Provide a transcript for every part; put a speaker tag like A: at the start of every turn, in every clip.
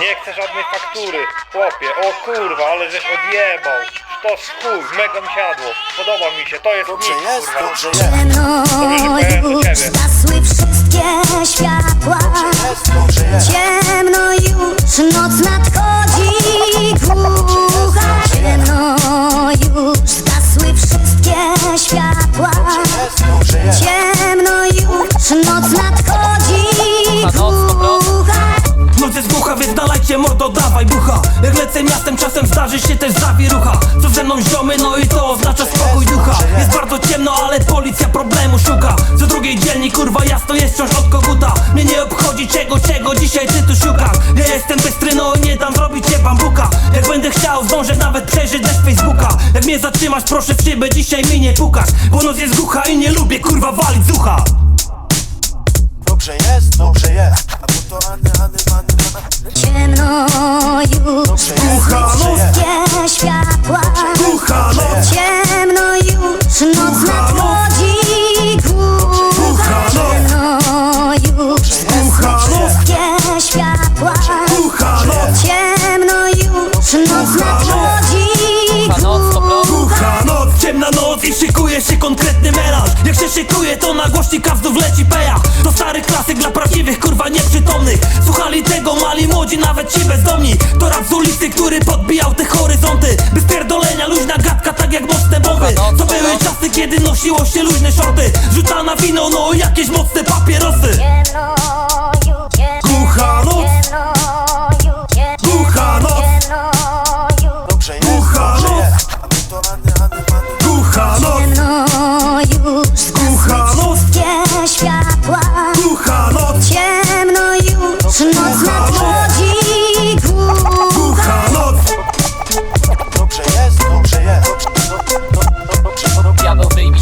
A: Nie chcę żadnej faktury, chłopie. O kurwa, ale żeś odjebał. To z chuj, mega mi siadło. Podoba mi się, to jest Dobrze nic, jest, kurwa. dobrze
B: jest, Ciemno Dobrze, że do ciebie. zgasły wszystkie światła jest, dobrze jest. Ciemno już, noc nadchodzi głucha Ciemno już, zgasły wszystkie światła Jest, dobrze jest. Ciemno już, noc nadchodzi
C: dalajcie mordo, dawaj bucha. Jak lecę miastem, czasem zdarzy się też zawierucha Co ze mną ziomy, no i to oznacza spokój ducha. Jest bardzo ciemno, ale policja problemu szuka. Co drugiej dzielni, kurwa, jasno jest wciąż od koguta. Mnie nie obchodzi czego, czego dzisiaj ty tu szukasz. Ja jestem bystry, no i nie dam zrobić cię bambuka. Jak będę chciał, zdążę nawet przejrzeć deszcz Facebooka. Jak mnie zatrzymasz, proszę w szybę, dzisiaj mi nie pukasz. Bo noc jest głucha i nie lubię, kurwa, walić z ucha. Dobrze
A: jest, dobrze jest.
B: Już, wszystkie światła
C: głucha noc
B: Ciemno już, noc nadchodzi. Ciemno już, wszystkie światła
C: głucha noc
B: Ciemno już, noc nadchodzi
C: noc, ciemna noc i szykuje się konkretny melanż. Jak się szykuje to na głośnika znów leci pejach. To stary klasyk dla prawdziwych kurwa nieprzytomnych. Słuchali tego mali młodzi, nawet ci bezdomni. To rap z ulicy, który podbijał te horyzonty. Bez pierdolenia luźna gadka tak jak mocne bomby. To były czasy kiedy nosiło się luźne shorty? Rzucana wino, no jakieś mocne papierosy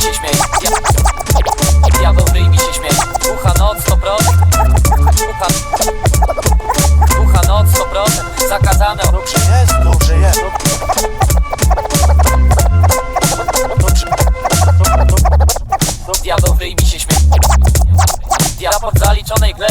D: się śmiej ryj mi się śmieje. Bucha noc 100% Bucha, Bucha noc 100% Zakazane Dobrze jest, dobrze jest. Jadą ryj mi się śmiej Diabot zaliczonej grze